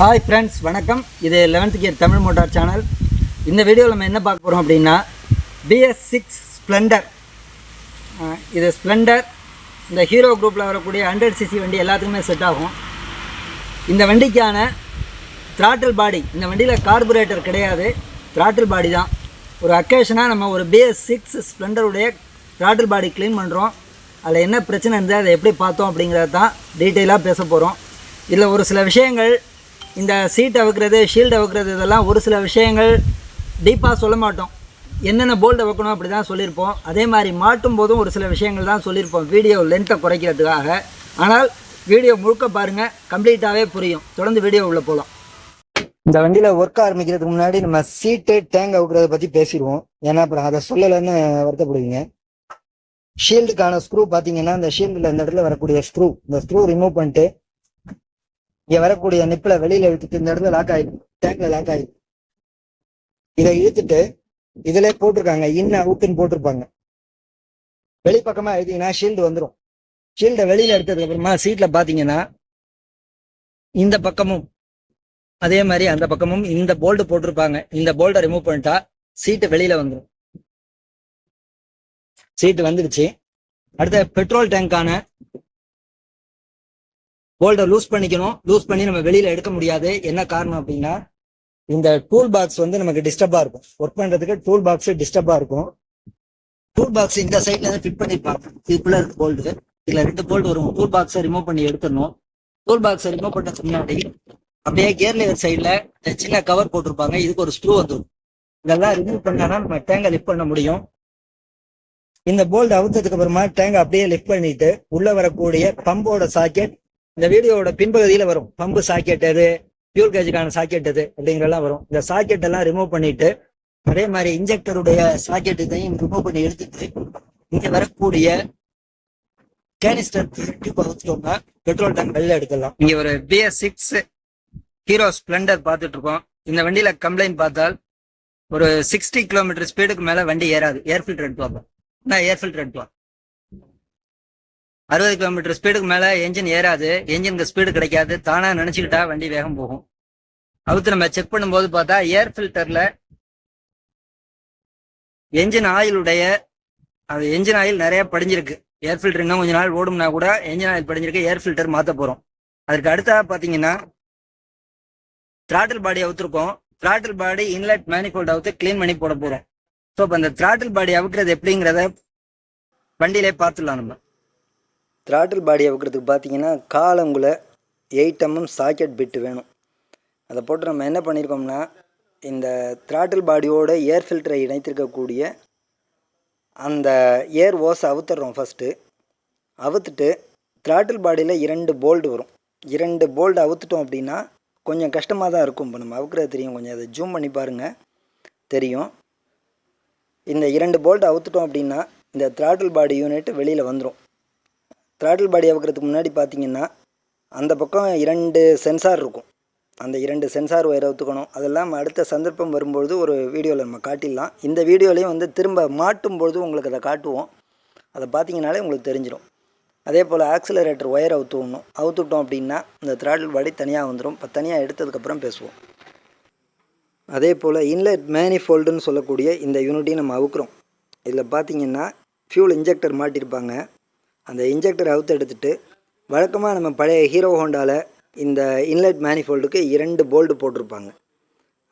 Hi friends வணக்கம். இது eleventh gear Tamil motor channel இந்த வீடியோவில் நம்ம என்ன பார்க்க போகிறோம் அப்படின்னா பிஎஸ் சிக்ஸ் ஸ்ப்ளெண்டர் இது ஸ்ப்ளெண்டர் இந்த ஹீரோ குரூப்பில் வரக்கூடிய ஹண்ட்ரட் சிசி வண்டி எல்லாத்துக்குமே செட் ஆகும். இந்த வண்டிக்கான த்ராட்டில் பாடி இந்த வண்டியில் கார்பரேட்டர் கிடையாது. த்ராட்டில் பாடி தான். ஒரு அக்கேஷனாக நம்ம ஒரு பிஎஸ் சிக்ஸ் ஸ்ப்ளெண்டருடைய த்ராட்டில் பாடி க்ளீன் பண்ணுறோம் அதில் என்ன பிரச்சனை இருந்தது அதை எப்படி பார்த்தோம் அப்படிங்கிறத தான் டீட்டெயிலாக பேச போகிறோம் இதில் ஒரு சில விஷயங்கள் இந்த சீட் அவுக்கிறது ஷீல்டு அவுக்கிறது இதெல்லாம் ஒரு சில விஷயங்கள் டீப்பாக சொல்ல மாட்டோம். என்னென்ன போல்டு வைக்கணும் அப்படி தான் சொல்லியிருப்போம். அதே மாதிரி மாட்டும் போதும் ஒரு சில விஷயங்கள் தான் சொல்லியிருப்போம். வீடியோ லென்த்தை குறைக்கிறதுக்காக. ஆனால் வீடியோ முழுக்க பாருங்கள் கம்ப்ளீட்டாகவே புரியும். தொடர்ந்து வீடியோ உள்ளே போகலாம் இந்த வண்டியில் ஒர்க் ஆரம்பிக்கிறதுக்கு முன்னாடி நம்ம சீட்டு டேங்க் அவுக்கிறத பற்றி பேசிடுவோம். ஏன்னா அப்புறம் அதை சொல்லலைன்னு வருத்தப்படுவீங்க. ஷீல்டுக்கான ஸ்க்ரூ பார்த்தீங்கன்னா அந்த ஷீல்டில் இந்த இடத்துல வரக்கூடிய ஸ்க்ரூ இந்த ஸ்க்ரூ ரிமூவ் பண்ணிட்டு இங்கே வரக்கூடிய நிப்பில் வெளியில் இழுத்துட்டு இந்த இடத்துல லாக் ஆயிடும் டேங்க்ல லாக் ஆயிடும் இதை இழுத்துட்டு இதுல போட்டிருக்காங்க. இன் அவுட்டுன்னு போட்டிருப்பாங்க. வெளிப்பக்கமா எழுதிங்கன்னா ஷீல்டு வந்துடும் ஷீல்டை வெளியில எடுத்ததுக்கு அப்புறமா சீட்ல பாத்தீங்கன்னா இந்த பக்கமும் அதே மாதிரி அந்த பக்கமும் இந்த போல்டு போட்டிருப்பாங்க. இந்த போல்டை ரிமூவ் பண்ணிட்டா சீட்டு வெளியில வந்துடும் சீட்டு வந்துடுச்சு அடுத்த பெட்ரோல் டேங்கான போல்டை லூஸ் பண்ணிக்கணும். லூஸ் பண்ணி நம்ம வெளியில எடுக்க முடியாது. என்ன காரணம் அப்படின்னா இந்த டூல் பாக்ஸ் வந்து நமக்கு டிஸ்டர்பா இருக்கும். ஒர்க் பண்றதுக்கு டூல் பாக்ஸ் டிஸ்டர்பா இருக்கும். டூல் பாக்ஸ் இந்த சைட்ல இருந்து ஃபிட் பண்ணிருப்பாங்க இதுக்குள்ள இருக்கு போல்டு இதுல ரெண்டு போல்டு வரும். டூல் பாக்ஸை ரிமூவ் பண்ணி எடுத்துடணும். டூல் பாக்ஸை ரிமூவ் பண்ண முன்னாடி அப்படியே கியர் லேயர் சைட்ல சின்ன கவர் போட்டிருப்பாங்க. இதுக்கு ஒரு ஸ்க்ரூ வந்துடும் இதெல்லாம் ரிமூவ் பண்ணாதான் நம்ம டேங்கை லிஃப்ட் பண்ண முடியும். இந்த போல்டு அவுத்ததுக்கு அப்புறமா டேங்கை அப்படியே லிஃப்ட் பண்ணிட்டு உள்ள வரக்கூடிய பம்போட சாக்கெட் இந்த வீடியோவோட பின்பகுதியில வரும். பம்பு சாக்கெட் அது பியூர் கேஜுக்கான சாக்கெட் அது அப்படிங்கிறலாம் வரும். இந்த சாக்கெட் எல்லாம் ரிமூவ் பண்ணிட்டு அதே மாதிரி இன்ஜெக்டருடைய சாக்கெட் இதையும் ரிமூவ் பண்ணி எடுத்துட்டு இங்க வரக்கூடிய கேனிஸ்டர் டியூப் ஊற்றிட்டோம்னா பெட்ரோல் டேங்க் வெளில எடுக்கலாம். இங்க ஒரு பிஎஸ் சிக்ஸ் ஹீரோ ஸ்பிளண்டர் பார்த்துட்டு இருக்கோம் இந்த வண்டியில கம்ப்ளைண்ட் பார்த்தால் ஒரு சிக்ஸ்டி கிலோமீட்டர் ஸ்பீடுக்கு மேல வண்டி ஏறாது. ஏர் ஃபில்டர் எடுத்து பார்ப்போம் நான் ஏர் ஃபில்டர் எடுத்து அறுபது கிலோமீட்டர் ஸ்பீடுக்கு மேல என்ஜின் ஏறாது. என்ஜினுக்கு ஸ்பீடு கிடைக்காது. தானா நினைச்சுக்கிட்டா வண்டி வேகம் போகும். அவுத்து நம்ம செக் பண்ணும்போது பார்த்தா ஏர் ஃபில்டர்ல என்ஜின் ஆயிலுடைய அது என்ஜின் ஆயில் நிறைய படிஞ்சிருக்கு. ஏர் ஃபில்டர் இன்னும் கொஞ்ச நாள் ஓடும்னா கூட என்ஜின் ஆயில் படிஞ்சிருக்கு ஏர் ஃபில்டர் மாத்த போறோம். அதுக்கு அடுத்தா பாத்தீங்கன்னா த்ராட்டில் பாடி அவுத்துருக்கோம். திராட்டில் பாடி இன்லெட் மேனிஃபோல்ட் அவுத்து க்ளீன் பண்ணி போட போறோம். ஸோ இப்போ அந்த த்ராட்டில் பாடி அவுக்கிறது எப்படிங்கிறத வண்டியிலே பார்த்துடலாம் நம்ம. த்ராட்டில் பாடியை அவுக்கிறதுக்கு பார்த்தீங்கன்னா காலங்குள்ளே எயிட் எம்எம் சாக்கெட் பிட்டு வேணும். அதை போட்டு நம்ம என்ன பண்ணியிருக்கோம்னா இந்த த்ராட்டில் பாடியோட ஏர் ஃபில்டரை இணைத்திருக்கக்கூடிய அந்த ஏர் ஓஸை அவுத்துடுறோம் ஃபஸ்ட்டு அவுத்துட்டு த்ராட்டில் பாடியில் இரண்டு போல்டு வரும். இரண்டு போல்டு அவுத்துட்டோம் அப்படின்னா கொஞ்சம் கஷ்டமாக தான் இருக்கும். இப்போ நம்ம அவுக்கிறது தெரியும். கொஞ்சம் அதை ஜூம் பண்ணி பாருங்கள் தெரியும். இந்த இரண்டு போல்ட் அவுத்துட்டோம் அப்படின்னா இந்த த்ராட்டில் பாடி யூனிட் வெளியில் வந்துடும் த்ராட்டில் பாடி அவுக்கிறதுக்கு முன்னாடி பார்த்தீங்கன்னா அந்த பக்கம் இரண்டு சென்சார் இருக்கும். அந்த இரண்டு சென்சார் ஒயரை ஒத்துக்கணும். அதெல்லாம் அடுத்த சந்தர்ப்பம் வரும்பொழுது ஒரு வீடியோவில் நம்ம காட்டிடலாம். இந்த வீடியோலையும் வந்து திரும்ப மாட்டும் பொழுது உங்களுக்கு அதை காட்டுவோம். அதை பார்த்தீங்கனாலே உங்களுக்கு தெரிஞ்சிடும் அதே போல் ஆக்சிலரேட்டர் ஒயர் அவுத்து விடணும் அவுத்துட்டோம் அப்படின்னா இந்த த்ராட்டில் பாடி தனியாக வந்துடும் இப்போ தனியாக எடுத்ததுக்கப்புறம் பேசுவோம். அதே போல் இன்லெட் மேனிஃபோல்டுன்னு சொல்லக்கூடிய இந்த யூனிட்டையும் நம்ம அவுக்குறோம். இதில் பார்த்தீங்கன்னா ஃபியூல் இன்ஜெக்டர் மாட்டியிருப்பாங்க அந்த இன்ஜெக்டர் அவுத்து எடுத்துட்டு வழக்கமாக நம்ம பழைய ஹீரோ ஹோண்டாவில் இந்த இன்லெட் மேனிஃபோல்டுக்கு இரண்டு போல்டு போட்டிருப்பாங்க.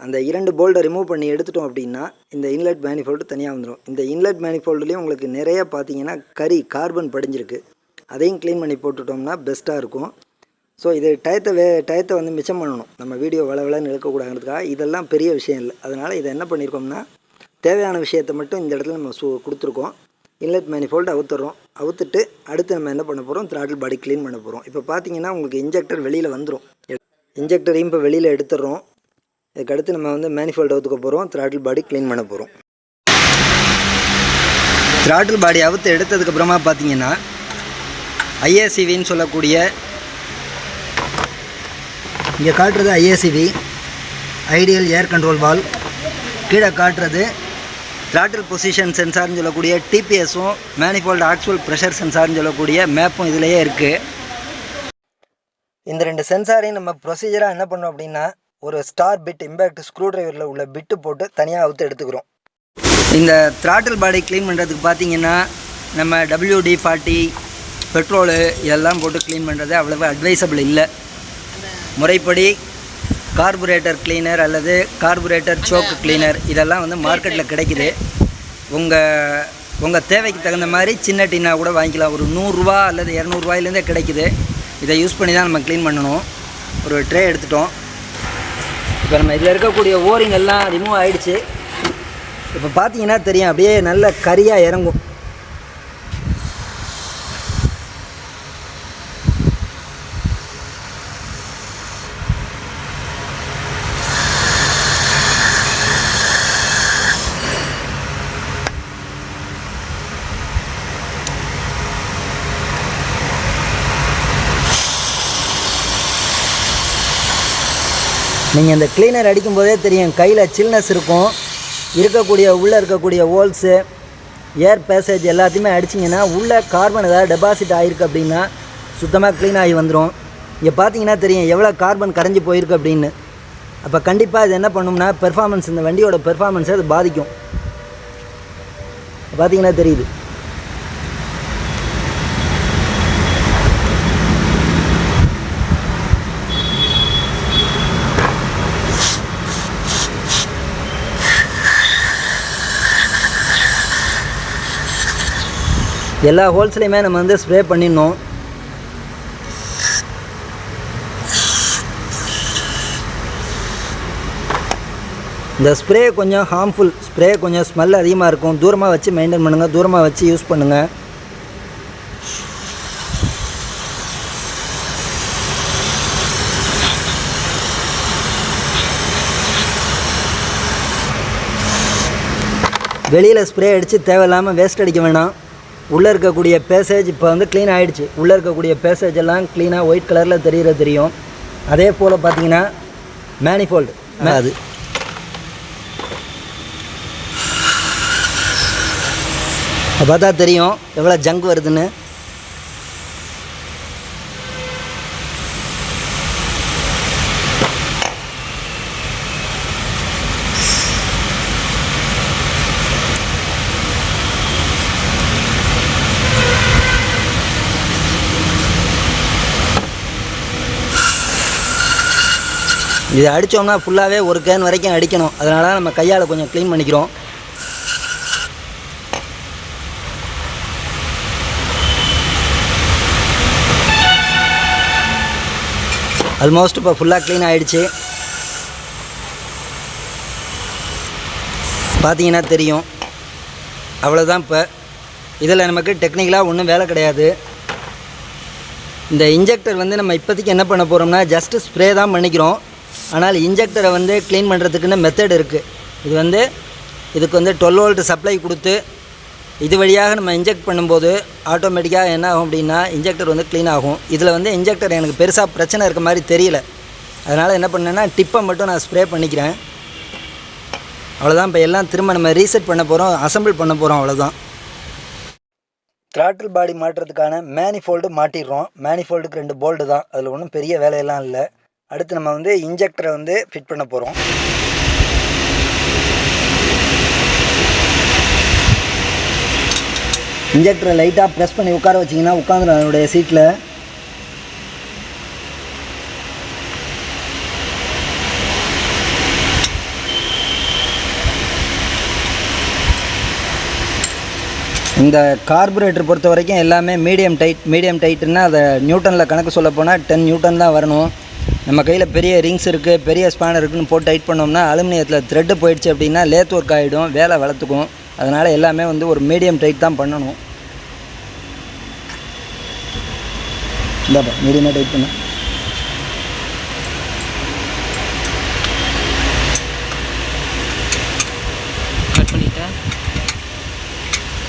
அந்த இரண்டு போல்டை ரிமூவ் பண்ணி எடுத்துட்டோம் அப்படின்னா இந்த இன்லெட் மேனிஃபோல்டு தனியாக வந்துடும் இந்த இன்லெட் மேனிஃபோல்டுலேயும் உங்களுக்கு நிறைய பார்த்தீங்கன்னா கறி கார்பன் படிஞ்சிருக்கு. அதையும் க்ளீன் பண்ணி போட்டுட்டோம்னா பெஸ்ட்டாக இருக்கும். ஸோ இது டயத்தை வே டயத்தை வந்து மிச்சம் பண்ணணும். நம்ம வீடியோ வளவலன்னு இழுக்கக்கூடாதுன்றதுக்காக இதெல்லாம் பெரிய விஷயம் இல்லை. அதனால் இதை என்ன பண்ணியிருக்கோம்னா தேவையான விஷயத்தை மட்டும் இந்த இடத்துல நம்ம சு கொடுத்துருக்கோம். இன்லெட் மேனிஃபோல்டு அவுத்துறோம். அவுத்துட்டு அடுத்து நம்ம என்ன பண்ண போகிறோம் த்ராட்டில் பாடி க்ளீன் பண்ண போகிறோம் இப்போ பார்த்தீங்கன்னா உங்களுக்கு இன்ஜெக்டர் வெளியில் வந்துடும் இன்ஜெக்டரையும் இப்போ வெளியில் எடுத்துடுறோம் இதுக்கு அடுத்து நம்ம வந்து மேனிஃபோல்டு அவுத்துக்க போகிறோம் த்ராட்டில் பாடி க்ளீன் பண்ண போகிறோம் த்ராட்டில் பாடி அவுத்து எடுத்ததுக்கப்புறமா பார்த்தீங்கன்னா ஐஏசிவின்னு சொல்லக்கூடிய இங்கே காட்டுறது ஐஏசிவி ஐடியல் ஏர் கண்ட்ரோல் வால் கீழே காட்டுறது throttle பொசிஷன் சென்சார்னு சொல்லக்கூடிய டிபிஎஸும் மேனிஃபோல்டு ஆக்சுவல் ப்ரெஷர் சென்சார்னு சொல்லக்கூடிய மேப்பும் இதிலேயே இருக்குது இந்த ரெண்டு சென்சாரையும் நம்ம ப்ரொசீஜராக என்ன பண்ணோம் அப்படின்னா ஒரு ஸ்டார் பிட் இம்பேக்ட் ஸ்க்ரூ டிரைவரில் உள்ள பிட்டு போட்டு தனியாக அவுத்து எடுத்துக்கிறோம். இந்த த்ராட்டில் பாடி க்ளீன் பண்ணுறதுக்கு பார்த்தீங்கன்னா நம்ம டபிள்யூடி ஃபார்ட்டி பெட்ரோலு இதெல்லாம் போட்டு க்ளீன் பண்ணுறது அவ்வளோவா அட்வைசபிள் இல்லை. முறைப்படி கார்புரேட்டர் க்ளீனர் அல்லது கார்புரேட்டர் சோக்கு க்ளீனர் இதெல்லாம் வந்து மார்க்கெட்டில் கிடைக்குது. உங்கள் உங்கள் தேவைக்கு தகுந்த மாதிரி சின்ன டின்னாக கூட வாங்கிக்கலாம். ஒரு நூறுரூவா அல்லது இரநூறுவாயிலேருந்தே கிடைக்குது. இதை யூஸ் பண்ணி தான் நம்ம க்ளீன் பண்ணணும். ஒரு ட்ரே எடுத்துட்டோம். இப்போ நம்ம இதில் இருக்கக்கூடிய ஓரிங் எல்லாம் ரிமூவ் ஆயிடுச்சு. இப்போ பார்த்தீங்கன்னா தெரியும் அப்படியே நல்ல கரியாக இறங்கும். நீங்கள் இந்த க்ளீனர் அடிக்கும்போதே தெரியும் கையில் சில்னஸ் இருக்கும். இருக்கக்கூடிய உள்ளே இருக்கக்கூடிய ஹோல்ஸு ஏர் பேசேஜ் எல்லாத்தையுமே அடிச்சிங்கன்னா உள்ளே கார்பன் ஏதாவது டெபாசிட் ஆகிருக்கு அப்படின்னா சுத்தமாக க்ளீன் ஆகி வந்துடும் இங்கே பார்த்தீங்கன்னா தெரியும் எவ்வளோ கார்பன் கரைஞ்சி போயிருக்கு அப்படின்னு. அப்போ கண்டிப்பாக இது என்ன பண்ணும்னா பெர்ஃபார்மன்ஸ் இந்த வண்டியோட பெர்ஃபார்மன்ஸை அது பாதிக்கும். பார்த்தீங்கன்னா தெரியுது. எல்லா ஹோல்ஸ்லையுமே நம்ம வந்து ஸ்ப்ரே பண்ணிடணும். இந்த ஸ்ப்ரே கொஞ்சம் ஹார்ம்ஃபுல் ஸ்ப்ரே கொஞ்சம் ஸ்மெல் அதிகமாக இருக்கும். தூரமாக வச்சு மெயின்டைன் பண்ணுங்கள் தூரமாக வச்சு யூஸ் பண்ணுங்கள் வெளியில் ஸ்ப்ரே அடித்து தேவையில்லாமல் வேஸ்ட் அடிக்க வேணாம். உள்ளே இருக்கக்கூடிய பேசேஜ் இப்போ வந்து க்ளீன் ஆகிடுச்சு உள்ளே இருக்கக்கூடிய பேசேஜ் எல்லாம் க்ளீனாக ஒயிட் கலரில் தெரிகிற தெரியும். அதே போல் பார்த்தீங்கன்னா மேனிஃபோல்டு அது. பார்த்தா தெரியும் எவ்வளோ ஜங்க் வருதுன்னு. இது அடித்தோம்னா ஃபுல்லாகவே ஒரு கேன் வரைக்கும் அடிக்கணும். அதனால நம்ம கையால் கொஞ்சம் க்ளீன் பண்ணிக்கிறோம். ஆல்மோஸ்ட் இப்போ ஃபுல்லாக க்ளீன் ஆகிடுச்சு பார்த்தீங்கன்னா தெரியும். அவ்வளோதான் இப்போ. இதில் நமக்கு டெக்னிக்கலாக ஒன்றும் வேலை கிடையாது. இந்த இன்ஜெக்டர் வந்து நம்ம இப்போதைக்கு என்ன பண்ண போகிறோம்னா ஜஸ்ட்டு ஸ்ப்ரே தான் பண்ணிக்கிறோம். ஆனால் இன்ஜெக்டரை வந்து க்ளீன் பண்ணுறதுக்குன்னு மெத்தட் இருக்குது இது வந்து இதுக்கு வந்து டுவெல் வோல்ட் சப்ளை கொடுத்து இது வழியாக நம்ம இன்ஜெக்ட் பண்ணும்போது ஆட்டோமேட்டிக்காக என்ன ஆகும் அப்படின்னா இன்ஜெக்டர் வந்து க்ளீன் ஆகும். இதில் வந்து இன்ஜெக்டர் எனக்கு பெருசாக பிரச்சனை இருக்க மாதிரி தெரியல. அதனால் என்ன பண்ணேன்னா டிப்பை மட்டும் நான் ஸ்ப்ரே பண்ணிக்கிறேன். அவ்வளோதான் இப்போ எல்லாம் திரும்ப நம்ம ரீசெட் பண்ண போகிறோம் அசெம்பிள் பண்ண போகிறோம் அவ்வளோதான் த்ராட்டில் பாடி மாட்டுறதுக்கான மேனிஃபோல்டு மாட்டிடுறோம். மேனிஃபோல்டுக்கு ரெண்டு போல்டு தான். அதில் ஒன்றும் பெரிய வேலையெல்லாம் இல்லை. அடுத்து நம்ம வந்து இன்ஜெக்டரை வந்து ஃபிட் பண்ண போகிறோம் இன்ஜெக்டரை லைட்டாக ப்ரெஸ் பண்ணி உட்கார வச்சிங்கன்னா உட்காந்துடும் அதனுடைய சீட்டில் இந்த கார்பரேட்டர் பொறுத்த வரைக்கும் எல்லாமே மீடியம் டைட் மீடியம் டைட்டுன்னா அதை நியூட்டனில் கணக்கு சொல்ல போனால் டென் நியூட்டன் தான் வரணும். நம்ம கையில் பெரிய ரிங்ஸ் இருக்குது பெரிய ஸ்பேனர் இருக்குன்னு போட்டு டைட் பண்ணோம்னா அலுமினியத்தில் த்ரெட்டு போயிடுச்சு அப்படின்னா லேத் ஒர்க் ஆகிடும் வேலை வளர்த்துக்கும். அதனால் எல்லாமே வந்து ஒரு மீடியம் டைட் தான் பண்ணணும். இந்தாப்பா மீடியமாக டைட் பண்ணு.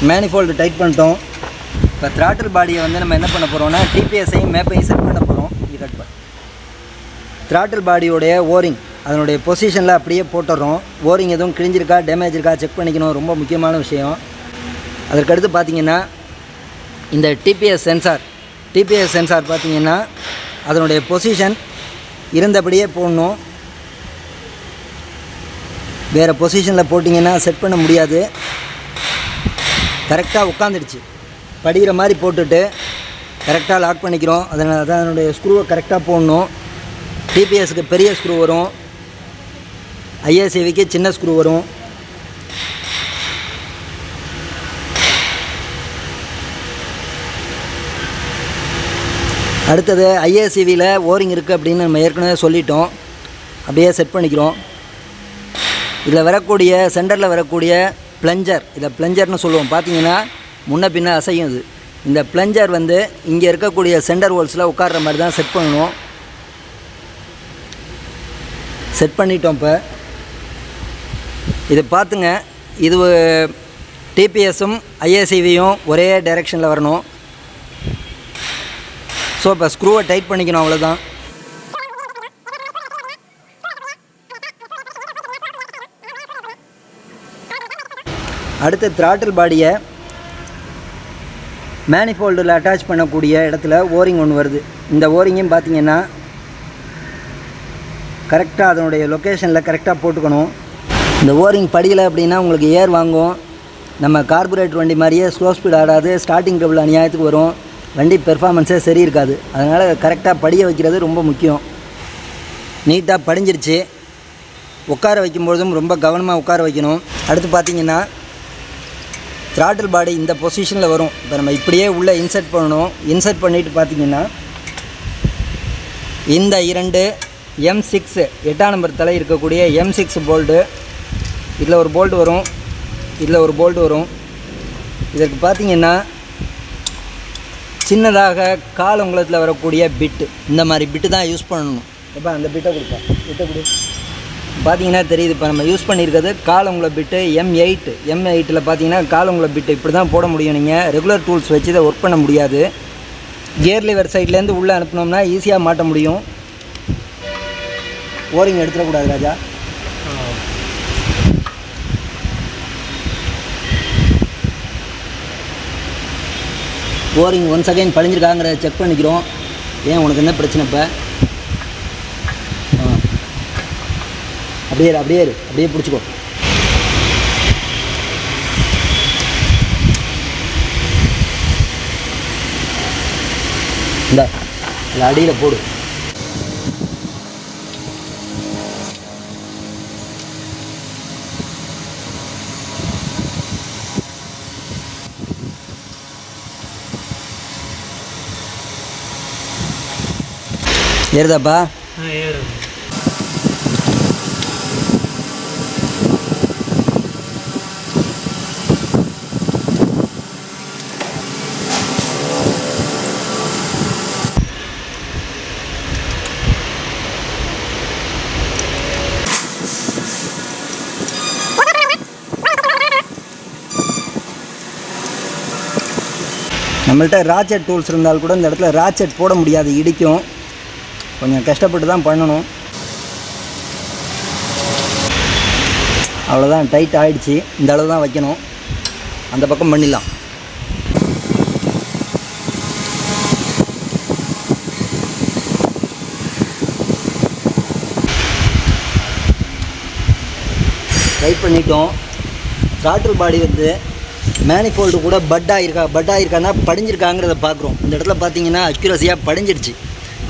மேனிஃபோல்டு டைட் பண்ணிட்டோம். இப்போ throttle பாடியை வந்து நம்ம என்ன பண்ண போகிறோம்னா டிபிஎஸ்ஐயும் மேப்பையும் செட் பண்ண போகிறோம் இது த்ராட்டில் பாடியோடைய ஓரிங் அதனுடைய பொசிஷனில் அப்படியே போட்டுடுறோம் ஓரிங் எதுவும் கிழிஞ்சிருக்கா டேமேஜ் இருக்கா செக் பண்ணிக்கணும். ரொம்ப முக்கியமான விஷயம். அதற்கடுத்து பார்த்தீங்கன்னா இந்த டிபிஎஸ் சென்சார் டிபிஎஸ் சென்சார் பார்த்தீங்கன்னா அதனுடைய பொசிஷன் இருந்தபடியே போடணும். வேறு பொசிஷனில் போட்டிங்கன்னா செட் பண்ண முடியாது. கரெக்டாக உட்காந்துடுச்சு படிக்கிற மாதிரி போட்டுட்டு கரெக்டாக லாக் பண்ணிக்கிறோம். அதனால் தான் அதனுடைய ஸ்க்ரூவை கரெக்டாக போடணும். டிபிஎஸ்க்கு பெரிய ஸ்க்ரூ வரும். ஐஎஸ்ஏவிக்கு சின்ன ஸ்க்ரூ வரும். அடுத்தது ஐஏசிவியில் ஓரிங் இருக்குது அப்படின்னு நம்ம ஏற்கனவே சொல்லிட்டோம். அப்படியே செட் பண்ணிக்கிறோம். இதில் வரக்கூடிய சென்டரில் வரக்கூடிய ப்ளஞ்சர் இதை பிளஞ்சர்னு சொல்லுவோம். பார்த்தீங்கன்னா முன்ன பின்ன அசையும் இது. இந்த ப்ளஞ்சர் வந்து இங்கே இருக்கக்கூடிய சென்டர் ஹோல்ஸில் உட்கார்ற மாதிரி தான் செட் பண்ணணும். செட் பண்ணிட்டோம் இப்போ. இது பார்த்துங்க இது டிபிஎஸும் ஐஎஸ்இவியும் ஒரே டைரெக்ஷனில் வரணும். ஸோ இப்போ ஸ்க்ரூவை டைட் பண்ணிக்கணும் அவ்வளோதான் அடுத்து த்ராட்டில் பாடியை மேனிஃபோல்டில் அட்டாச் பண்ணக்கூடிய இடத்துல ஓரிங் ஒன்று வருது. இந்த ஓரிங்கும் பார்த்திங்கன்னா கரெக்டாக அதனுடைய லொக்கேஷனில் கரெக்டாக போட்டுக்கணும். இந்த ஓரிங் படிக்கலை அப்படின்னா உங்களுக்கு ஏர் வாங்கும். நம்ம கார்பரேட் வண்டி மாதிரியே ஸ்லோ ஸ்பீட் ஆடாது ஸ்டார்டிங் ட்ரபிள் அநியாயத்துக்கு வரும். வண்டி பெர்ஃபார்மன்ஸே சரி இருக்காது. அதனால் கரெக்டாக படிய வைக்கிறது ரொம்ப முக்கியம். நீட்டாக படிஞ்சிருச்சு. உட்கார வைக்கும்பொழுதும் ரொம்ப கவனமாக உட்கார வைக்கணும். அடுத்து பார்த்தீங்கன்னா த்ராட்டில் பாடி இந்த பொசிஷனில் வரும். இப்போ நம்ம இப்படியே உள்ளே இன்சர்ட் பண்ணணும். இன்சர்ட் பண்ணிவிட்டு பார்த்தீங்கன்னா இந்த இரண்டு எம் சிக்ஸு எட்டாம் நம்பர் தலை இருக்கக்கூடிய எம் சிக்ஸ் போல்டு இதில் ஒரு போல்ட் வரும். இதில் ஒரு போல்ட் வரும். இதற்கு பார்த்தீங்கன்னா சின்னதாக காலங்குளத்தில் வரக்கூடிய பிட்டு இந்த மாதிரி பிட்டு தான் யூஸ் பண்ணணும். எப்போ அந்த பிட்டை கொடுப்பா. பிட்டை கொடு. பார்த்தீங்கன்னா தெரியுது இப்போ நம்ம யூஸ் பண்ணியிருக்கிறது காலங்குள பிட்டு எம் எயிட் எம் எயிட்டில் பார்த்தீங்கன்னா காலங்குள பிட்டு இப்படி தான் போட முடியும் நீங்கள் ரெகுலர் டூல்ஸ் வச்சு இதை ஒர்க் பண்ண முடியாது. கியர் லிவர் சைட்லேருந்து உள்ளே அனுப்புனோம்னா ஈஸியாக மாட்ட முடியும். ஓரிங் எடுத்துடக்கூடாது ராஜா. ஓரிங் ஒன் செகண்ட் பழிஞ்சிருக்காங்கிறத செக் பண்ணிக்கிறோம். ஏன் உனக்கு என்ன பிரச்சனை இப்போ? அப்படியே இரு, அப்படியே இரு, அப்படியே பிடிச்சிக்கோ. இந்த அடியில் போடு. ஏறுதாப்பா? ஆ ஏறும் நம்மள்ட்ட ராச்செட் டூல்ஸ் இருந்தால் கூட இந்த இடத்துல ராச்செட் போட முடியாது இடிக்கும். கொஞ்சம் கஷ்டப்பட்டு தான் பண்ணணும். அவ்வளோதான் டைட் ஆகிடுச்சு இந்த அளவு தான் வைக்கணும். அந்த பக்கம் பண்ணிடலாம். டைட் பண்ணிட்டோம். த்ராட்டில் பாடி வந்து மேனிஃபோல்டு கூட பட் ஆகிருக்கா பட் ஆகிருக்கான்னா படிஞ்சிருக்காங்கிறத பார்க்குறோம் இந்த இடத்துல பார்த்தீங்கன்னா அக்யூரஸியாக படிஞ்சிருச்சு.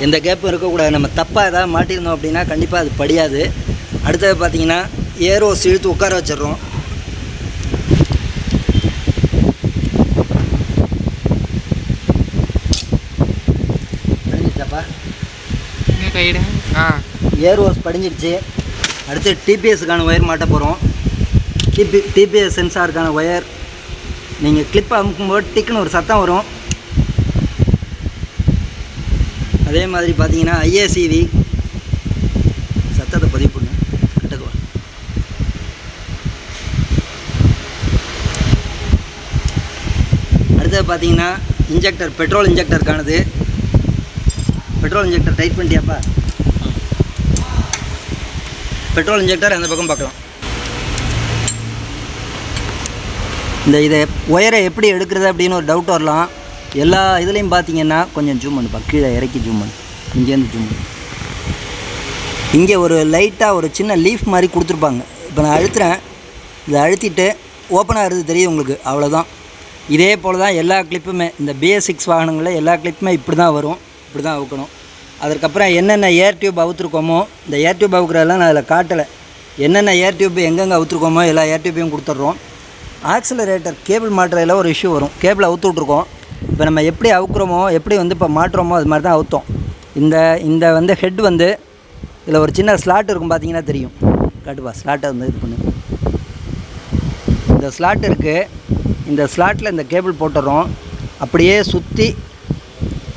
எந்த கேப்பும் இருக்கக்கூடாது. நம்ம தப்பாக ஏதாவது மாட்டியிருந்தோம் அப்படின்னா கண்டிப்பாக அது படியாது. அடுத்தது பார்த்தீங்கன்னா ஏரோஸ் இழுத்து உட்கார வச்சிடுறோம். ஏர் ஹோஸ் படிஞ்சிருச்சு அடுத்து டிபிஎஸ்க்கான ஒயர் மாட்ட போகிறோம் டிபி டிபிஎஸ் சென்சாருக்கான ஒயர் நீங்கள் கிளிப் அமுக்கும்போது டிக்குன்னு ஒரு சத்தம் வரும். அதே மாதிரி பார்த்தீங்கன்னா ஐஏசிவி சத்தத்தை பதிவு பண்ணு. கட்டக்குவா அடுத்தது பார்த்தீங்கன்னா இன்ஜெக்டர் பெட்ரோல் இன்ஜெக்டருக்கானது பெட்ரோல் இன்ஜெக்டர் டைட் பண்ணிட்டியாப்பா? பெட்ரோல் இன்ஜெக்டர் அந்த பக்கம் பார்க்கலாம். இந்த இதை ஒயரை எப்படி எடுக்கிறது அப்படின்னு ஒரு டவுட் வரலாம். எல்லா இதுலேயும் பார்த்தீங்கன்னா கொஞ்சம் ஜூம் பண்ணு கீழே இறக்கி ஜூம் பண்ணு. இங்கேருந்து ஜூம் இங்கே ஒரு லைட்டாக ஒரு சின்ன லீஃப் மாதிரி கொடுத்துருப்பாங்க. இப்போ நான் அழுத்துறேன். இதை அழுத்திட்டு ஓப்பன் ஆகிறது தெரியும் உங்களுக்கு. அவ்வளோதான் இதே போல் தான் எல்லா கிளிப்புமே இந்த பிஎஸ் சிக்ஸ் வாகனங்களில் எல்லா கிளிப்புமே இப்படி தான் வரும். இப்படி தான் அவுக்கணும். அதற்கப்புறம் என்னென்ன ஏர் டியூப் அவுத்துருக்கோமோ இந்த ஏர் டியூப் அவுக்கிறதெல்லாம் நான் அதில் காட்டலை. என்னென்ன ஏர் டியூப் எங்கெங்கே அவுத்துருக்கோமோ எல்லா ஏர் டியூப்பையும் கொடுத்துட்றோம். ஆக்சிலரேட்டர் கேபிள் மாட்டுறதில் ஒரு இஷ்யூ வரும். கேபிள் அவுத்து விட்ருக்கோம் இப்போ நம்ம எப்படி அவுக்குறோமோ எப்படி வந்து இப்போ மாட்டுறோமோ அது மாதிரி தான் அவுத்தோம். இந்த இந்த வந்து ஹெட் வந்து இதில் ஒரு சின்ன ஸ்லாட் இருக்கும் பார்த்தீங்கன்னா தெரியும். காட்டுப்பா ஸ்லாட்டை வந்து இது பண்ணு. இந்த ஸ்லாட் இருக்குது இந்த ஸ்லாட்டில் இந்த கேபிள் போட்டுறோம். அப்படியே சுற்றி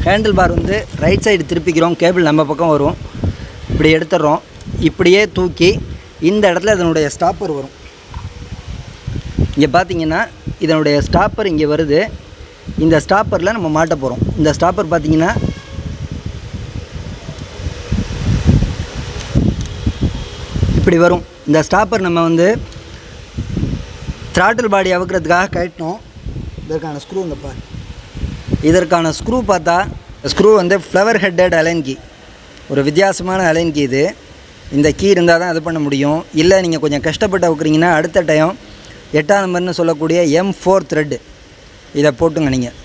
ஹேண்டில் பார் வந்து ரைட் சைடு திருப்பிக்கிறோம். கேபிள் நம்ம பக்கம் வரும். இப்படி எடுத்துடுறோம் இப்படியே தூக்கி இந்த இடத்துல இதனுடைய ஸ்டாப்பர் வரும். இங்கே பார்த்தீங்கன்னா இதனுடைய ஸ்டாப்பர் இங்கே வருது. இந்த ஸ்டாப்பரில் நம்ம மாட்ட போகிறோம். இந்த ஸ்டாப்பர் பார்த்தீங்கன்னா இப்படி வரும். இந்த ஸ்டாப்பர் நம்ம வந்து த்ராட்டில் பாடி அவுக்கிறதுக்காக கட்டினோம் இதற்கான ஸ்க்ரூ இந்த பாரு. இதற்கான ஸ்க்ரூ பார்த்தா ஸ்க்ரூ வந்து ஃப்ளவர் ஹெட்டட் அலைன் கீ ஒரு வித்தியாசமான அலைன் கீ இது. இந்த கீ இருந்தால் தான் இது பண்ண முடியும். இல்லை நீங்கள் கொஞ்சம் கஷ்டப்பட்டு அவுக்குறீங்கன்னா அடுத்த டைம் எட்டாம் நம்பர்னு சொல்லக்கூடிய எம் ஃபோர் த்ரெட்டு இதை போட்டுங்க நீங்கள்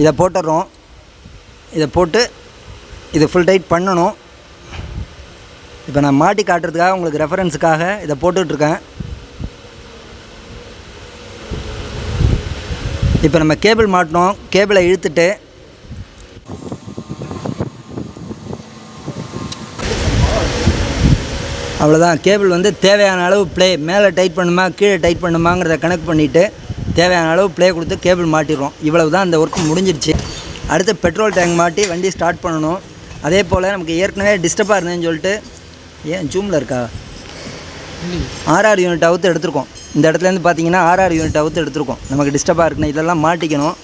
இதை போட்டுடுறோம் இதை போட்டு இது ஃபுல் டைட் பண்ணணும். இப்போ நான் மாட்டி காட்டுறதுக்காக உங்களுக்கு ரெஃபரன்ஸுக்காக இதை போட்டுட்ருக்கேன். இப்போ நம்ம கேபிள் மாட்டினோம். கேபிளை இழுத்துட்டு. அவ்வளோதான் கேபிள் வந்து தேவையான அளவு ப்ளே மேலே டைட் பண்ணுமா கீழே டைட் பண்ணுமாங்கிறத கணக்கு பண்ணிவிட்டு தேவையான அளவு ப்ளே கொடுத்து கேபிள் மாட்டிடுறோம். இவ்வளவு தான் அந்த ஒர்க்கு முடிஞ்சிருச்சு. அடுத்து பெட்ரோல் டேங்க் மாட்டி வண்டி ஸ்டார்ட் பண்ணணும். அதே போல் நமக்கு ஏற்கனவே டிஸ்டர்பாக இருந்தேன்னு சொல்லிட்டு ஏன் ஜூமில் இருக்கா? ஆர்ஆர் யூனிட் அவுத்து எடுத்திருக்கோம். இந்த இடத்துலேருந்து பார்த்தீங்கன்னா ஆர்ஆர் யூனிட் அவுத்து எடுத்திருக்கோம். நமக்கு டிஸ்டர்பாக இருக்குன்னு இதெல்லாம் மாட்டிக்கணும்.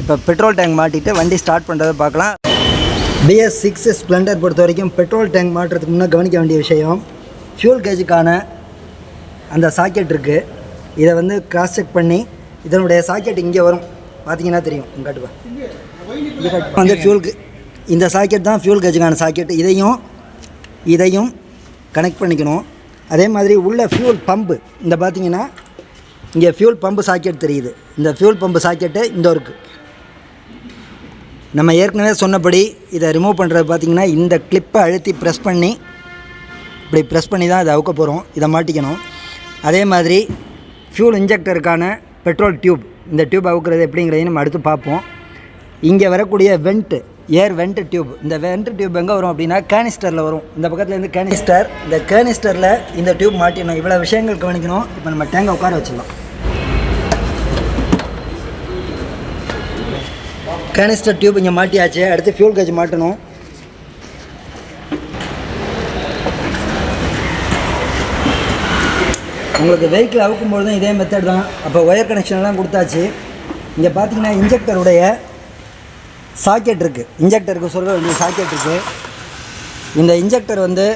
இப்போ பெட்ரோல் டேங்க் மாட்டிட்டு வண்டி ஸ்டார்ட் பண்ணுறதை பார்க்கலாம். பிஎஸ் சிக்ஸ் ஸ்ப்ளெண்டர் பொறுத்த வரைக்கும் பெட்ரோல் டேங்க் மாட்டுறதுக்கு முன்னே கவனிக்க வேண்டிய விஷயம் ஃபியூல் கேஜுக்கான அந்த சாக்கெட் இருக்குது இதை வந்து கிராஸ் செக் பண்ணி இதனுடைய சாக்கெட் இங்கே வரும். பார்த்தீங்கன்னா தெரியும். இங்க காட்டுப்பா இங்க வந்து ஃபியூலுக்கு இந்த சாக்கெட் தான் ஃபியூல் கேஜுக்கான சாக்கெட். இதையும் இதையும் கனெக்ட் பண்ணிக்கணும். அதே மாதிரி உள்ள ஃபியூல் பம்பு இந்த பார்த்தீங்கன்னா இங்கே ஃபியூல் பம்பு சாக்கெட் தெரியுது. இந்த ஃபியூல் பம்பு சாக்கெட்டு இந்த இருக்குது நம்ம ஏற்கனவே சொன்னபடி இதை ரிமூவ் பண்ணுறது பார்த்தீங்கன்னா இந்த கிளிப்பை அழுத்தி ப்ரெஸ் பண்ணி இப்படி ப்ரெஸ் பண்ணி தான் இதை அவுக்க போகிறோம் இதை மாட்டிக்கணும். அதே மாதிரி ஃபியூல் இன்ஜெக்டருக்கான பெட்ரோல் டியூப். இந்த டியூப் அவுக்கிறது எப்படிங்கிறதையும் நம்ம அடுத்து பார்ப்போம். இங்கே வரக்கூடிய வெண்ட்டு ஏர் வெண்ட் டியூப் இந்த வெண்ட் டியூப் எங்கே வரும் அப்படின்னா கேனிஸ்டரில் வரும். இந்த பக்கத்தில் இருந்து கேனிஸ்டர் இந்த கேனிஸ்டரில் இந்த டியூப் மாட்டிடணும். இவ்வளோ விஷயங்கள் கவனிக்கணும். இப்போ நம்ம டேங்கை உட்கார வச்சிடலாம். கேனிஸ்டர் டியூப் இங்கே மாட்டியாச்சு. அடுத்து ஃபியூல் கேஜ் மாட்டணும். உங்களுக்கு வெஹிக்கிள் அவுக்கும்போது தான் இதே மெத்தட் தான். அப்போ ஒயர் கனெக்ஷன்லாம் கொடுத்தாச்சு. இங்கே பார்த்தீங்கன்னா இன்ஜெக்டருடைய சாக்கெட் இருக்குது இன்ஜெக்டருக்கு சொல்ல வேண்டிய சாக்கெட் இருக்குது இந்த இன்ஜெக்டர் வந்து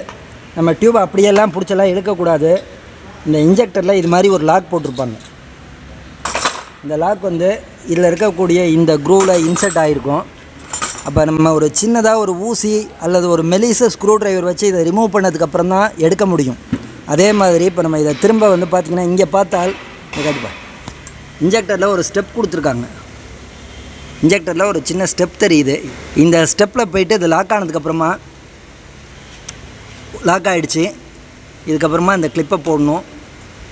நம்ம டியூப் அப்படியெல்லாம் பிடிச்செல்லாம் எடுக்கக்கூடாது இந்த இன்ஜெக்டரில் இது மாதிரி ஒரு லாக் போட்டிருப்பாங்க. இந்த லாக் வந்து இதில் இருக்கக்கூடிய இந்த க்ரூவில் இன்செர்ட் ஆகிருக்கும் அப்போ நம்ம ஒரு சின்னதாக ஒரு ஊசி அல்லது ஒரு மெலிச ஸ்க்ரூ டிரைவர் வச்சு இதை ரிமூவ் பண்ணதுக்கப்புறம் தான் எடுக்க முடியும். அதே மாதிரி இப்போ நம்ம இதை திரும்ப வந்து பார்த்திங்கன்னா இங்கே பார்த்தால் இங்க காட்டுப்பா இன்ஜெக்டரில் ஒரு ஸ்டெப் கொடுத்துருக்காங்க. இன்ஜெக்டரில் ஒரு சின்ன ஸ்டெப் தெரியுது. இந்த ஸ்டெப்பில் போயிட்டு இது லாக் ஆனதுக்கப்புறமா லாக் ஆகிடுச்சு இதுக்கப்புறமா இந்த கிளிப்பை போடணும்.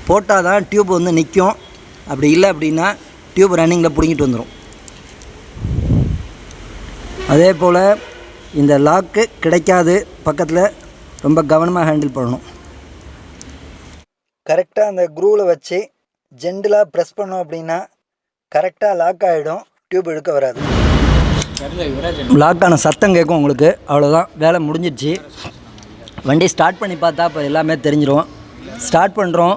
போட்டால் தான் டியூப் வந்து நிற்கும் அப்படி இல்லை அப்படின்னா டியூப் ரன்னிங்கில் பிடுங்கிட்டு வந்துடும் அதே போல் இந்த லாக்கு கிடைக்காது. பக்கத்தில் ரொம்ப கவனமாக ஹேண்டில் பண்ணணும். கரெக்டாக அந்த க்ரூவில் வச்சு ஜென்டிலாக ப்ரெஸ் பண்ணோம் அப்படின்னா கரெக்டாக லாக் ஆகிடும் டியூப் எடுக்க வராது. லாக்கான சத்தம் கேட்கும் உங்களுக்கு. அவ்வளோதான் வேலை முடிஞ்சிடுச்சு. வண்டி ஸ்டார்ட் பண்ணி பார்த்தா இப்போ எல்லாமே தெரிஞ்சிரும். ஸ்டார்ட் பண்ணுறோம்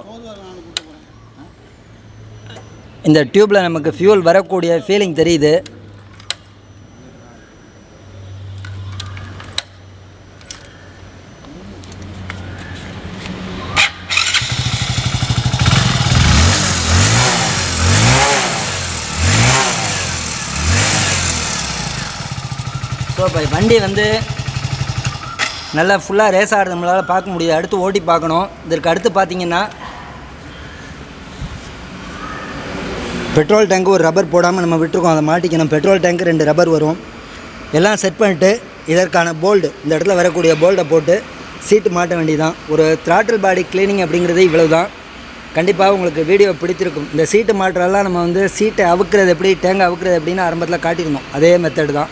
இந்த டியூப்பில் நமக்கு ஃபியூல் வரக்கூடிய ஃபீலிங் தெரியுது ஸோ இப்போ வண்டி வந்து நல்லா ஃபுல்லாக ரேஸ் ஆடுறது நம்மளால் பார்க்க முடியுது. அடுத்து ஓட்டி பார்க்கணும். இதற்கு அடுத்து பார்த்தீங்கன்னா பெட்ரோல் டேங்க்கு ஒரு ரப்பர் போடாமல் நம்ம விட்டுருக்கோம். அதை மாட்டிக்கணும். பெட்ரோல் டேங்க் ரெண்டு ரப்பர் வரும். எல்லாம் செட் பண்ணிட்டு இதற்கான போல்டு இந்த இடத்துல வரக்கூடிய போல்டை போட்டு சீட்டு மாட்ட வேண்டியதான் ஒரு த்ராட்டில் பாடி க்ளீனிங் அப்படிங்கிறது இவ்வளவு தான் கண்டிப்பாக உங்களுக்கு வீடியோ பிடித்திருக்கும். இந்த சீட்டு மாட்டுறதெல்லாம் நம்ம வந்து சீட்டை அவுக்கிறது எப்படி டேங்கை அவுக்கிறது எப்படின்னு ஆரம்பத்தில் காட்டியிருந்தோம். அதே மெத்தடு தான்.